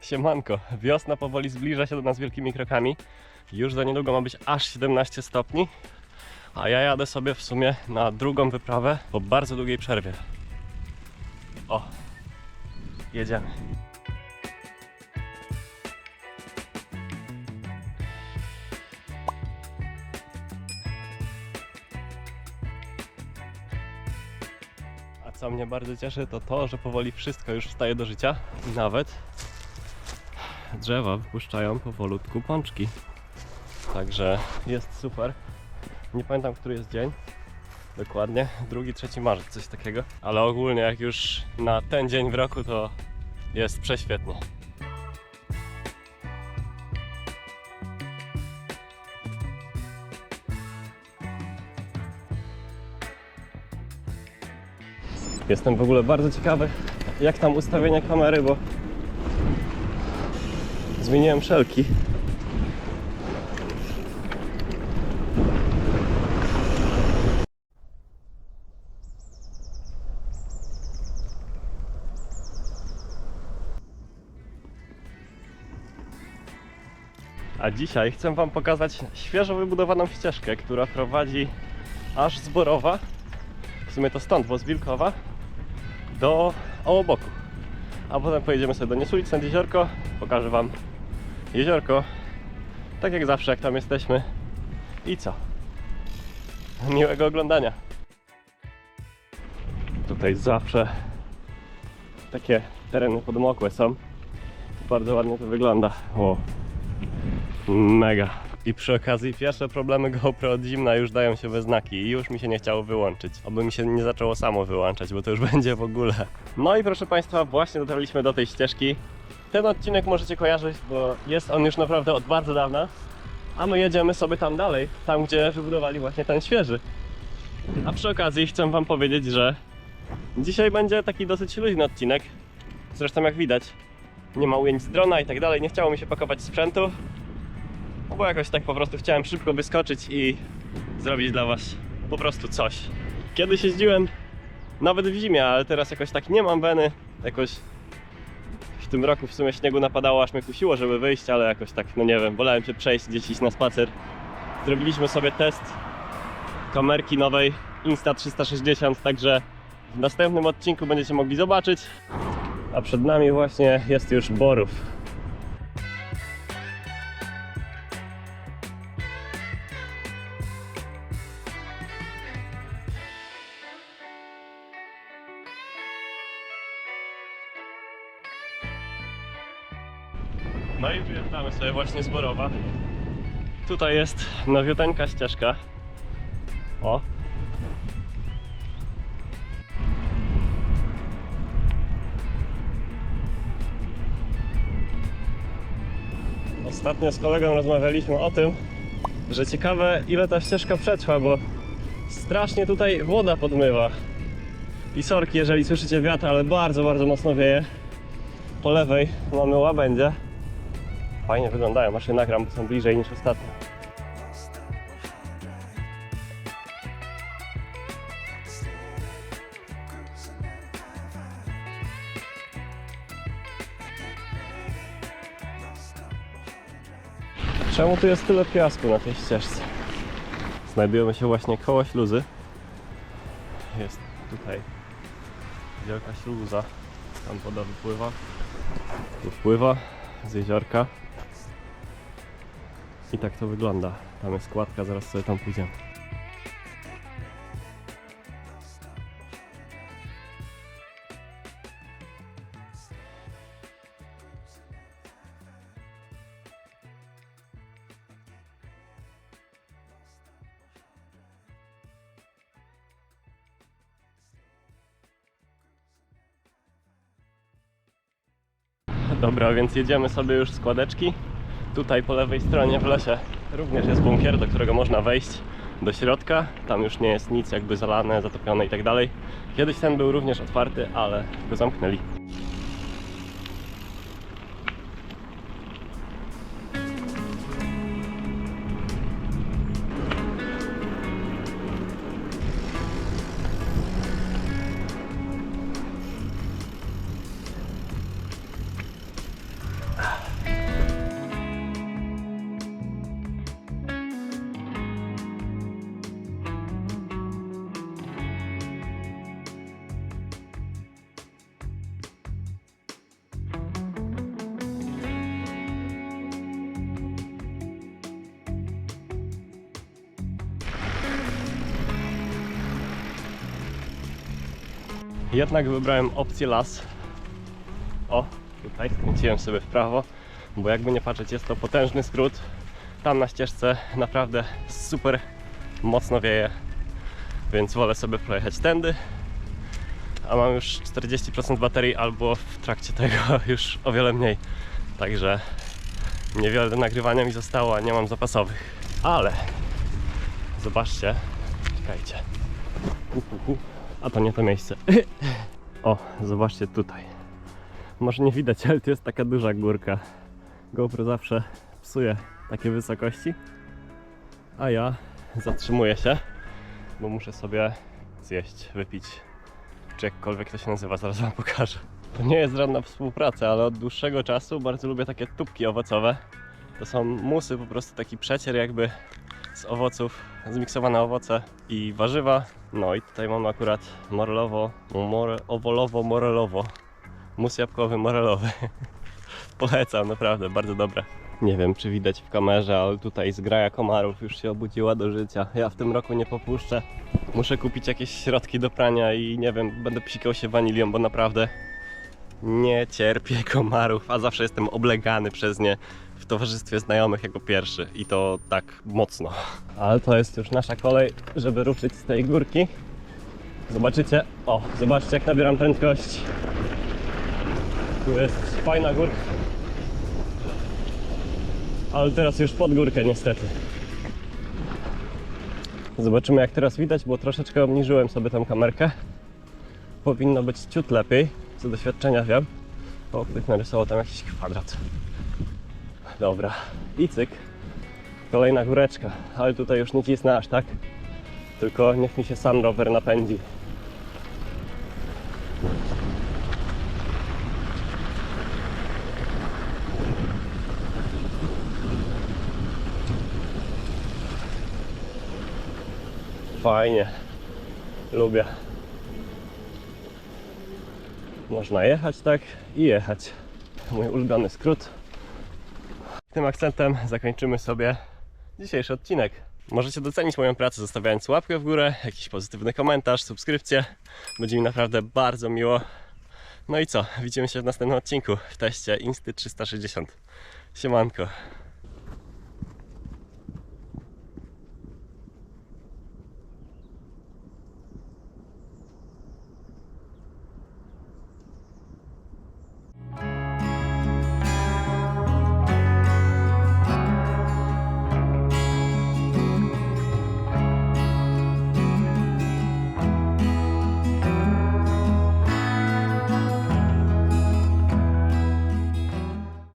Siemanko, wiosna powoli zbliża się do nas wielkimi krokami. Już za niedługo ma być aż 17 stopni, a ja jadę sobie w sumie na drugą wyprawę po bardzo długiej przerwie. O, jedziemy. A co mnie bardzo cieszy, to to, że powoli wszystko już wstaje do życia. Nawet drzewa wypuszczają powolutku pączki. Także jest super. Nie pamiętam, który jest dzień. Dokładnie, drugi, trzeci marzec, coś takiego. Ale ogólnie, jak już na ten dzień w roku, to jest prześwietnie. Jestem w ogóle bardzo ciekawy, jak tam ustawienie kamery, bo zmieniłem szelki. A dzisiaj chcę Wam pokazać świeżo wybudowaną ścieżkę, która prowadzi aż z Borowa, w sumie to stąd, bo z Wilkowa, do Ołoboku. A potem pojedziemy sobie do Niesulic nad jeziorko, pokażę Wam jeziorko, tak jak zawsze, jak tam jesteśmy. I co? Miłego oglądania. Tutaj zawsze takie tereny podmokłe są. Bardzo ładnie to wygląda. O, mega. I przy okazji pierwsze problemy GoPro od zimna już dają się we znaki i już mi się nie chciało wyłączyć. Oby mi się nie zaczęło samo wyłączać, bo to już będzie w ogóle. No i proszę Państwa, właśnie dotarliśmy do tej ścieżki. Ten odcinek możecie kojarzyć, bo jest on już naprawdę od bardzo dawna. A my jedziemy sobie tam dalej, tam gdzie wybudowali właśnie ten świeży. A przy okazji chcę Wam powiedzieć, że dzisiaj będzie taki dosyć luźny odcinek. Zresztą jak widać, nie ma ujęć z drona i tak dalej. Nie chciało mi się pakować sprzętu, bo jakoś tak po prostu chciałem szybko wyskoczyć i zrobić dla Was po prostu coś. Kiedyś jeździłem nawet w zimie, ale teraz jakoś tak nie mam weny. Jakoś tym roku w sumie śniegu napadało, aż mnie kusiło, żeby wyjść, ale jakoś tak, no nie wiem, wolałem się przejść, gdzieś iść na spacer. Zrobiliśmy sobie test kamerki nowej Insta360, także w następnym odcinku będziecie mogli zobaczyć. A przed nami właśnie jest już Borów. No i wyjeżdżamy sobie właśnie z Borowa. Tutaj jest nowiuteńka ścieżka. O. Ostatnio z kolegą rozmawialiśmy o tym, że ciekawe ile ta ścieżka przetrwa, bo strasznie tutaj woda podmywa. I sorki, jeżeli słyszycie wiatr, ale bardzo, bardzo mocno wieje. Po lewej mamy łabędzie. Fajnie wyglądają, je nagram, bo są bliżej niż ostatnio. Czemu tu jest tyle piasku na tej ścieżce? Znajdujemy się właśnie koło śluzy. Jest tutaj wielka śluza. Tam woda wypływa. Tu wpływa z jeziorka. I tak to wygląda. Tam jest składka, zaraz sobie tam pójdziemy. Dobra, więc jedziemy sobie już składeczki. Tutaj po lewej stronie w lesie również jest bunkier, do którego można wejść do środka. Tam już nie jest nic jakby zalane, zatopione i tak. Kiedyś ten był również otwarty, ale go zamknęli. Jednak wybrałem opcję las. O, tutaj skręciłem sobie w prawo, bo jakby nie patrzeć, jest to potężny skrót. Tam na ścieżce naprawdę super mocno wieje, więc wolę sobie pojechać tędy. A mam już 40% baterii, albo w trakcie tego już o wiele mniej. Także niewiele do nagrywania mi zostało, a nie mam zapasowych. Ale zobaczcie, czekajcie. Hu, hu, hu. A to nie to miejsce. O, zobaczcie tutaj. Może nie widać, ale to jest taka duża górka. GoPro zawsze psuje takie wysokości. A ja zatrzymuję się, bo muszę sobie zjeść, wypić, czy jakkolwiek to się nazywa, zaraz wam pokażę. To nie jest żadna współpraca, ale od dłuższego czasu bardzo lubię takie tubki owocowe. To są musy, po prostu taki przecier jakby z owoców, zmiksowane owoce i warzywa. No i tutaj mamy akurat morelowo, more, owolowo, morelowo. Mus jabłkowy, morelowy. Polecam, naprawdę, bardzo dobre. Nie wiem, czy widać w kamerze, ale tutaj zgraja komarów już się obudziła do życia. Ja w tym roku nie popuszczę. Muszę kupić jakieś środki do prania i nie wiem, będę psikał się wanilią, bo naprawdę nie cierpię komarów, a zawsze jestem oblegany przez nie w towarzystwie znajomych jako pierwszy i to tak mocno. Ale to jest już nasza kolej, żeby ruszyć z tej górki. Zobaczycie, o, zobaczcie jak nabieram prędkości. Tu jest fajna górka. Ale teraz już pod górkę niestety. Zobaczymy jak teraz widać, bo troszeczkę obniżyłem sobie tą kamerkę. Powinno być ciut lepiej, z doświadczenia wiem. O, ktoś narysował tam jakiś kwadrat. Dobra, i cyk. Kolejna góreczka, ale tutaj już nie cisnę aż tak. Tylko niech mi się sam rower napędzi. Fajnie. Lubię. Można jechać tak i jechać. Mój ulubiony skrót. Tym akcentem zakończymy sobie dzisiejszy odcinek. Możecie docenić moją pracę zostawiając łapkę w górę, jakiś pozytywny komentarz, subskrypcję. Będzie mi naprawdę bardzo miło. No i co? Widzimy się w następnym odcinku w teście Insty 360. Siemanko.